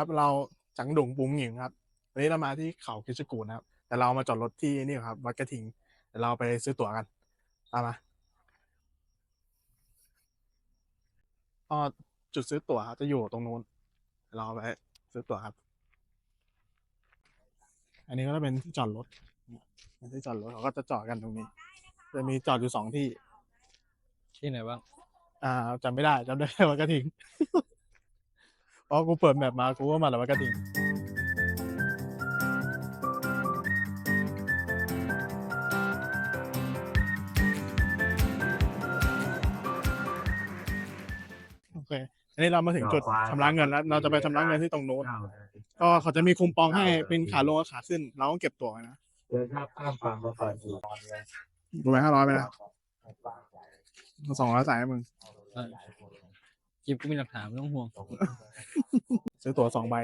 ครับ เราจังดุงปุ้งหญิงครับวันนี้เรามาที่เขาคิชกูดนะครับ แต่เรามาจอดรถที่นี่ครับ วัดกระทิงเดี๋ยวเราไปซื้อตั๋วกันตามมาก็จุดซื้อตั๋วครับจะอยู่ตรงนู้นเดี๋ยวเราไปซื้อตั๋วครับ อันนี้ก็จะเป็นที่จอดรถเป็นที่จอดรถเขาก็จะจอดกันตรงนี้ จะมีจอดอยู่สองที่ที่ไหนบ้าง อ่าจำไม่ได้จำได้แค่วัดกระทิง เพราะกูเปิดแมปมา กูก็มาแต่วัดกระทิงโอเค อันนี้เรามาถึงจุดชำระเงินแล้ว เราจะไปชำระเงินที่ตรงโน้น ก็เขาจะมีคูปองให้เป็นขาลงกับขาขึ้น เราต้องเก็บตั๋วไว้นะเดินข้ามข้ามฝั่งมาก่อนอยู่ดูไปห้าร้อยไปนะสองร้อยจ่ายให้มึง จิบก็มีหลักฐานไม่ต้องห่วง ซื้อตั๋วสองใบ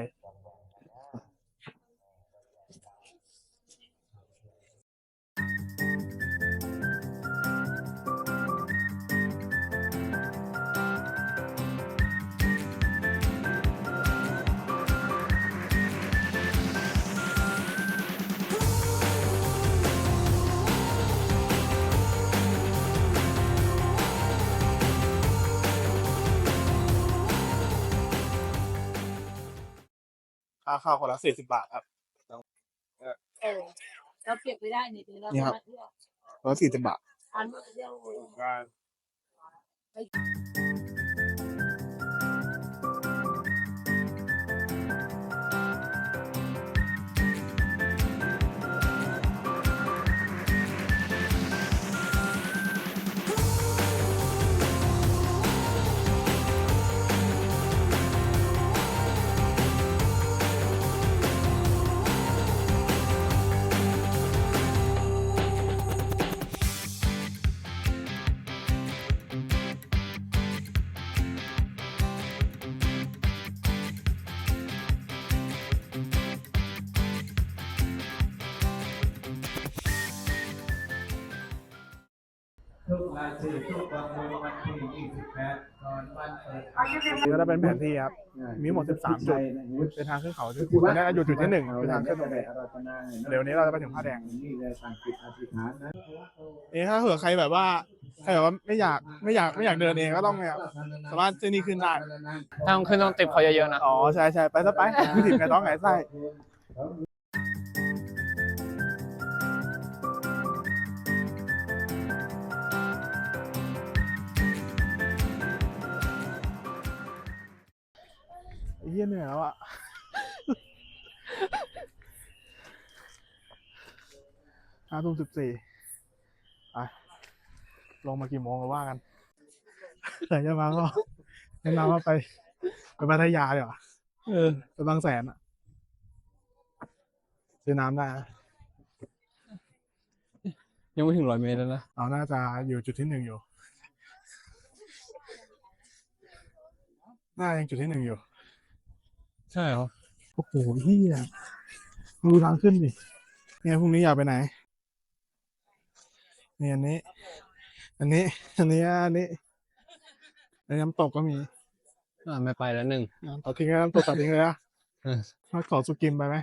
ข้าวคนละสี่สิบบาทครับ เออเราเก็บไม่ได้นี่เดี๋ยวเรานี่ครับมาเที่ยวคนละสี่สิบบาท อันมาเที่ยวทุก ราศีทุกวันในวันที่ยี่สิบแปดตอนวันเปิดนี่ก็จะเป็นแผนที่ครับ มีหมด 13 จุด เป็นทางขึ้นเขาที่คุณน่าจะอยู่จุดที่หนึ่งคือทางขึ้นตรงนี้เดี๋ยวนี้เราจะไปถึงผ้าแดง นี่เลยสั่งจิตอธิษฐานนะนี่ถ้าเผื่อใครแบบว่าใครแบบว่าไม่อยากไม่อยากไม่อยากเดินเองก็ต้องเนี่ยสามารถที่นี่ขึ้นได้ถ้าต้องขึ้นต้องติดเขาเยอะๆนะ อ๋อใช่ใช่ไปซะไปไม่ถึงไงต้องไงไส้ เหี้ยเหนื่อยแล้วอะห้าทุ่มสิบสี่ไปลงมากี่โมงก็ว่ากันใครจะมาก็แนะนำว่าไป ไปพัทยาดีกว่าเออไปบางแสนอะซื้อน้ำได้นะยังไม่ถึงร้อยเมตรแล้วนะเราน่าจะอยู่จุดที่หนึ่งอยู่ น่ายังจุดที่หนึ่งอยู่ ใช่เหรอ โอ้โหพี่อะดูทางขึ้นดิ เนี่ยพรุ่งนี้อยากไปไหน เนี่ยอันนี้ อันนี้ อันนี้ อันนี้ในน้ำตกก็มีอ่าไม่ไปแล้วหนึ่งอะตัดทิ้งแล้วน้ำตกตัดทิ้งเลยอะเออมาขอสุกิมไปไหม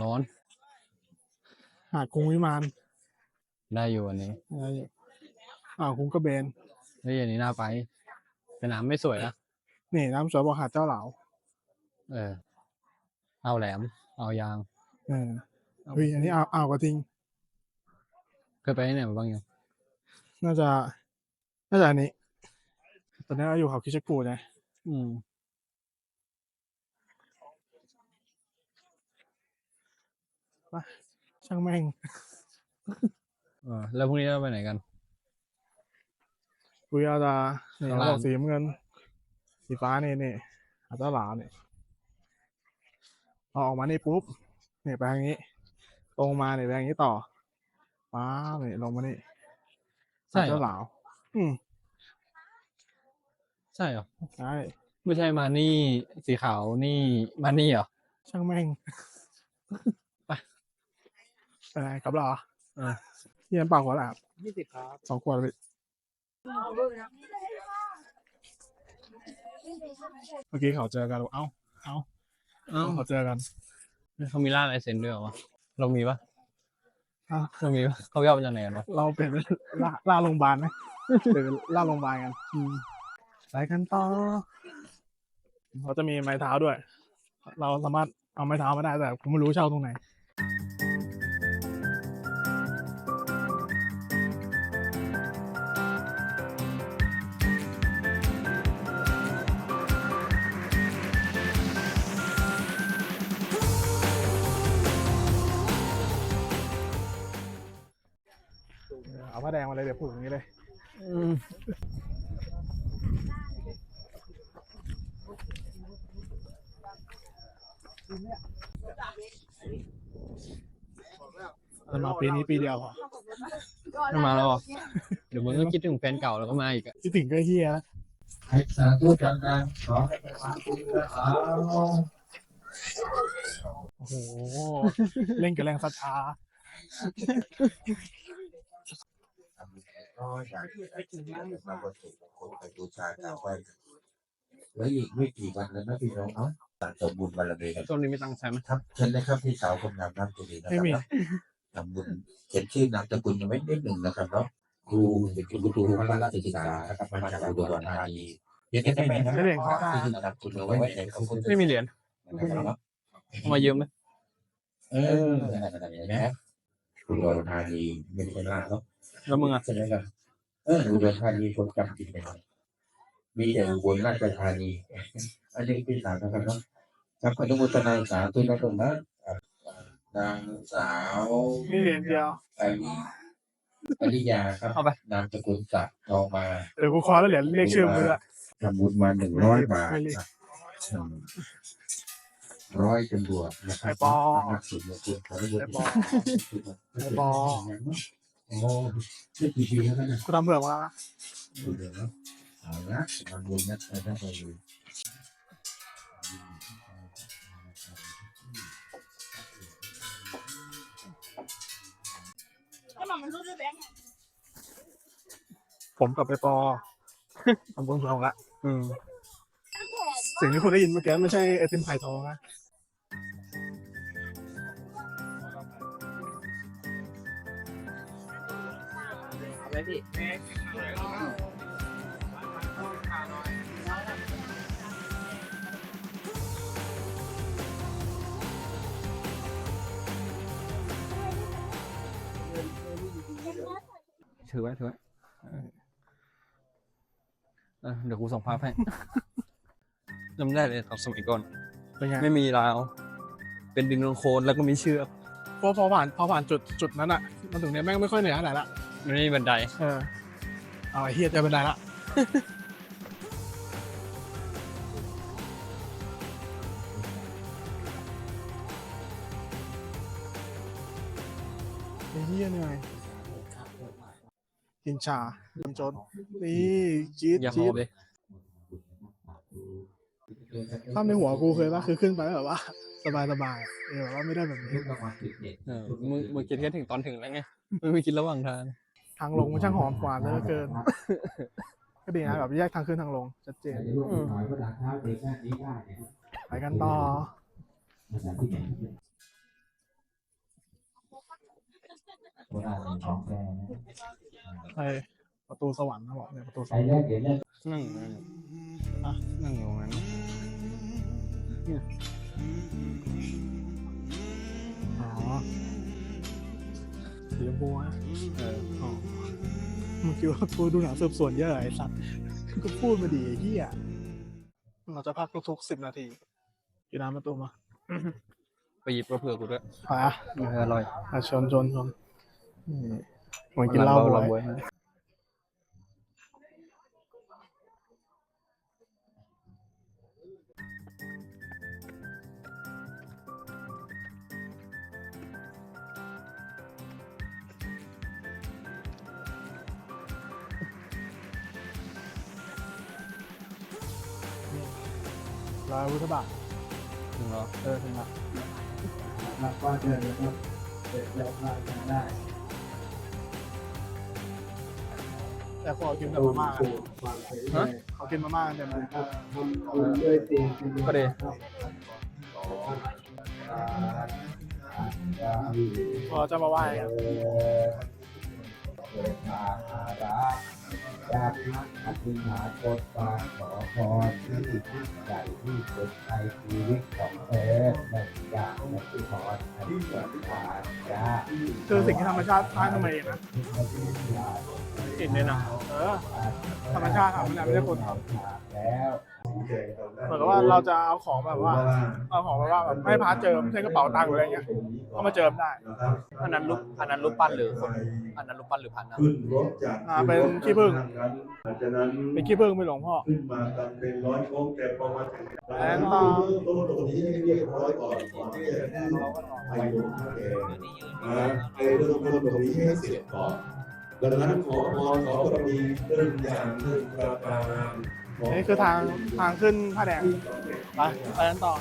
ร้อนหาดกรุงวิมานได้อยู่วันนี้อะไรอยู่อ่าวกรุงกระเบน เฮ้ยอันนี้น่าไปแต่น้ำไม่สวยนะ นี่น้ำสวยบอกหาดเจ้าเหลา เออ เอาแหลม เอายางเออเฮ้ยอันนี้อ่าวอ่าวกระทิง เคยไปที่ไหนมาบ้างยังน่าจะ น่าจะอันนี้ ตอนนี้เราอยู่เขาคิชกูดนะอืมช่างแม่งเออแล้วพรุ่งนี้เราไปไหนกันคุยเอาจะนี่ข้างเขาล่าง บอกสีน้ำเงิน สีฟ้านี่นี่อาเจ้าหลาเนี่ยพ อออกมานี่ปุ๊บเนี่ยไปทางนี้ ตรงมาเนี่ยไปทางนี้ต่อป้าบเนี่ยลงมานี่ใช่หาดเหรเจ้าอหลาอืมใช่เหรอใช่ไม่ใช่มานี่สีขาวนี่มานี่เหรอช่างแม่งไปไปไหนครับเหรอเออที่ยันเปล่าขวดละครับยี่สิบครับสองขวดเลยเมื่อกี้เขาเจอกันบอกเอ้า เอ้าเอ้าเขาเจอกันเขามีล่าลายเซ็นด้วยเหรอวะเรามีปะอะเรามีปะเขาย่อมาจากไหนกันวะเราเป็นล่าล่าโรงพยาบาลไหมเดี๋ยวล่าโรงพยาบาลกันอืมไปกันต่อเขาจะมีไม้เท้าด้วย เราสามารถเอาไม้เท้ามาได้แต่ผมไม่รู้เช่าตรงไหน ผ้าแดงมาเลยเดี๋ยวผูกอย่างนี้เลยจะมาปีนี้ปีเดียวพอไม่มาแล้วเหรอเดี๋ยวมึงก็คิดถึงแฟนเก่าแล้วก็มาอีกอะคิดถึงก็เฮียแล้วให้สาธุดังๆขอให้เป็นความจริงนะเอาโอ้โห เล่นกับแรงศรัทธาก็ อยากให้ถึงมาบนสุคนไปบูชากราบไหว้แล้วอีกไม่กี่วันแล้วนะพี่น้องเนาะสั่งสมบุญบารมีกันช่วงนี้ไม่ตั้งใจไหมครับเชิญเลยครับพี่สาวคนงามน้ำตุลีนะครับมีทำบุญเขียนชื่อนามสกุลยังไม่นิดหนึ่งนะครับเนาะครูเป็นคุณครูพระราชศึกษาครับมาจากอุดรธานียนได้ไมครับได้เหรียญครับที่นามสกุลเอาไว้ในพระพุทธไม่มีเหรียญนะครับเอามาเยอะไหมเออนั่นๆๆเห็นไหมอุดรธานีไม่ใช่ลาเนาะ แล้วมึงอะใช่ไหมครับเอออุดรธานีคนจำผิดไปหน่อยมีแต่อุบลราชธานี อันนี้พี่สาวนะครับเนาะครับอนุโมทนาสาธุนะตรงนั้นอะนางสาวนี่เหรียญเดียวปริปริยาครับเอาไป นามสกุลศักดิ์ทองมาเดี๋ยวกูขอแล้วเหรียญเรียกชื่อมือละทำบุญมาหนึ่งร้อยบาทไม่รีบครับอืมร้อยจำนวนนะครับไอ้ปอนักสุดยอดคุณขออนุโมทไอ้ปอนาไอ้ปอ โอ้ไม่กี่ปีแล้วนะกูทำเผื่อมาแล้วนะดูเดี๋ยวนะเอาละมาดูนะท่านผู้ชมผมกับไปปอทำบุญของละอืมสิ่งที่คุณได้ยินเมื่อกี้ไม่ใช่ไอติมไผ่ทองนะ ถือไว้ถือไว้เออเออเดี๋ยวกูส่งภาพให้จำได้เลยตอนสมัยก่อน เป็นไงไม่มีราว เป็นดินโคลนแล้วก็มีเชือก พอพอผ่านพอผ่านจุดจุดนั้นอะมันถึงเนี้ยแม่งไม่ค่อยเหนื่อยเท่าไหร่ละ ไม่มีบันไดเออเอาไอ้เฮียเจอเป็นไรละ ไอ้เฮียเหนื่อยกินชาลำจนนี่จี๊ดอย่าหจี๊อดบเลยภาพในหัวกูเคยว่าคือขึ้นไปแล้วแบบว่า สบายสบายๆเออแบบว่าไม่ได้แบบนี้ เออมึงมึงคิดแค่ถึงตอนถึงแล้วไงมึงไม่คิดระหว่างทาง ทางลงมันช่างหอมกว่าเหลือเกิน ก็ดีนะแบบแยกทางขึ้นทางลงชัดเจนไปกันต่อไปประตูสวรรค์นะบอกเนี่ยประตูสวรรค์นั่งอะนั่งอยู่ตรงนั้นอ๋อ สีชมพูนะเอออ๋อมึงคิดว่ากูดูหนังสืบสวนเยอะเหรอไอ้สัตว์ก็พูดมาดีไอ้เหี้ยเราจะพักทุกๆสิบนาทีกินน้ำประตูมาไปหยิบกระเพื่อกูด้วยไปอะเอออร่อยอะชนชนชนนี่เหมือนกินเหล้าเราบ่บอวยย ร้อยวุฒิบาทถึงเหรอเออถึงละนับว่าเดินนะครับเดินแล้วพลาดกันได้แต่ขอกินแต่มาม่ากันความเผยขอกินมาม่ากันเต็มเลยทำบุญด้วยเตียงเป็นก็ดีครับอ๋อพอจะมาไหว้ จากนักอธิษฐานบนบานขอพรที่ยิ่งใหญ่ที่สุดในชีวิตของเธอหนึ่งอย่างอธิษฐานอธิษฐานยาคือสิ่งที่ธรรมชาติสร้างขึ้นมาเองนะเห็นเลยนะเออธรรมชาติทำไม่ได้ไม่ได้คนทำแล้ว เหมือนกับว่าเราจะเอาของแบบว่า เอาของแบบว่าแบบไม่ให้พาเจิมเช่นกระเป๋าตังค์หรืออะไรเงี้ยก็มาเจิมได้อันนั้นรูปอันนั้นรูปปั้นหรือคนอันนั้นรูปปั้นหรือพันนะขึ้นรถจากอ่าเป็นขี้ผึ้งหลังจากนั้นเป็นขี้ผึ้งไม่หลวงพ่อขึ้นมากันเป็นร้อยโค้งแต่พอมาถึงแล้วก็ต้นตรงนี้ให้เรียบร้อยก่อนก่อนที่จะขึ้นไปลงท่าแกนะไอ้เรื่องต้นตรงนี้ให้เสร็จก่อนดังนั้นขอพรขอบารมีเรื่องอย่างหนึ่งประการ นี่คือทางทางขึ้นผ้าแดงไปไปนั้นต่อ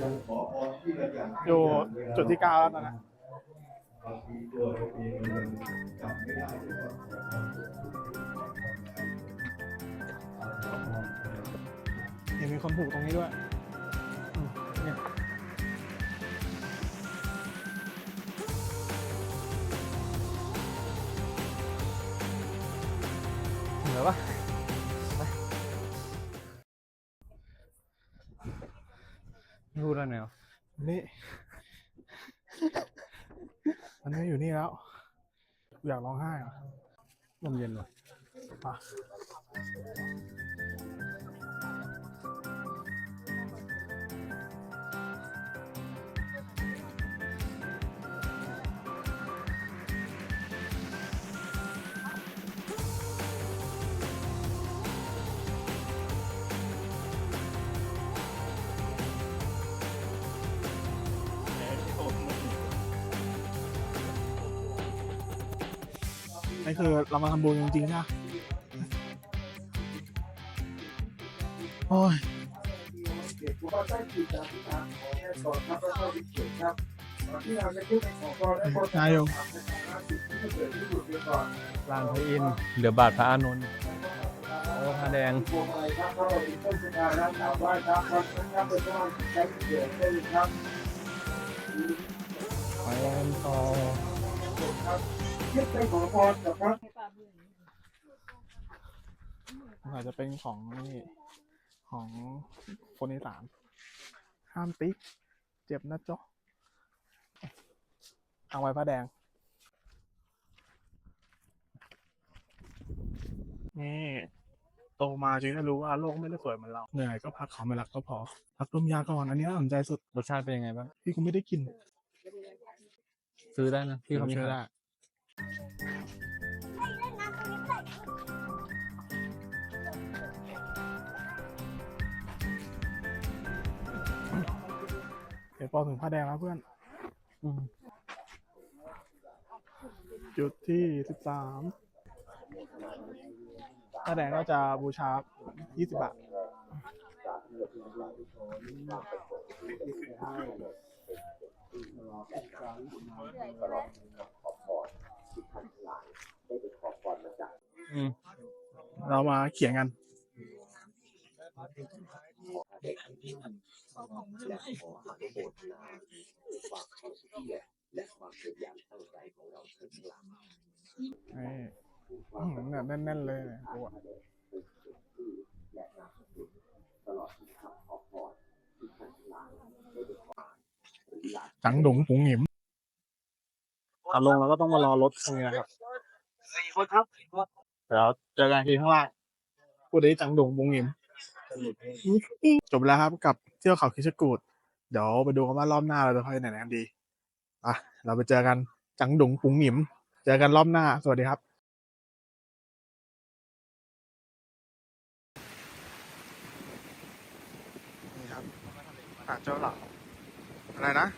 ยังขอพรที่ละอย่างอยู่จุดที่เก้าแล้วตอนนั้นบางทีตัวเราเองมันจำไม่ได้หรือว่าขอพรเห็นมีคนผูกตรงนี้ด้วยอืมเนี่ยเหนือปะ พูดแล้วเนี่ยนี่อันนี้อยู่นี่แล้ว อยากร้องไห้เหรอะลมเย็นเลยอะ นี่คือเรามาทำบุญจริงๆใช่ไหมโอ้ยนายโยมลานพระอินทร์เหลือบาทพระอานนท์แล้วก็พระแดงไปกันต่อ อาจจะเป็นของนี่ของคนอีสานห้ามติ๊ก เจ็บนะจ๊ะเอาไว้ผ้าแดง นี่โตมาจึงได้รู้ว่าโลกไม่ได้สวยเหมือนเรา เหนื่อยก็พักเขาไม่รักก็พอ พักต้มยาก่อน อันนี้น่าสนใจสุด รสชาติเป็นยังไงบ้าง พี่กูไม่ได้กิน ซื้อได้นะ พี่เขามีเชื่อขายได้ เดี๋ยวปอถึงผ้าแดงแล้วเพื่อนอืมจุดที่สิบสามผ้าแดงก็จะบูชา20บาท อืมเรามาเขียนกันนี่อื้อหือเนี่ยแน่นๆเลยเนี่ยกูอะจังดงปุ๋งหงิม เอาลงแล้วก็ต้องมารอรถตรงนี้นะครับสี่คนครับเดี๋ยวเจอกันทีข้างล่างพูดได้จังดงปุ๋งหงิมจบแล้วครับกับเที่ยวเขาคิชกูดเดี๋ยวไปดูกันว่ารอบหน้าเราจะไปไหนกันดีอะเราไปเจอกันจังดงปุ๋งหงิม เจอกันรอบหน้า สวัสดีครับนี่ครับหาดเจ้าหลักอะไรนะ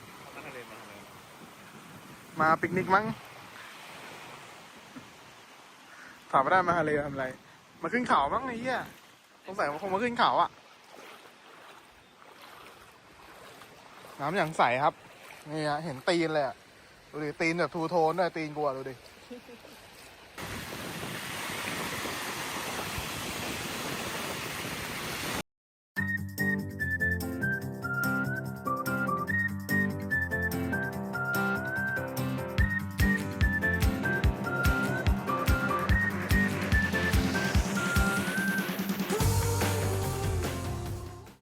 มาปิกนิกมั้งถามไม่ได้มาทะเลทำอะไร มาขึ้นเขามั้งไอ้เหี้ยสงสัยมันคงมาขึ้นเขาอะน้ำอย่างใสครับ นี่ฮะเห็นตีนเลยอะดูดิตีนแบบทูโทนด้วยตีนกูอะดูดิ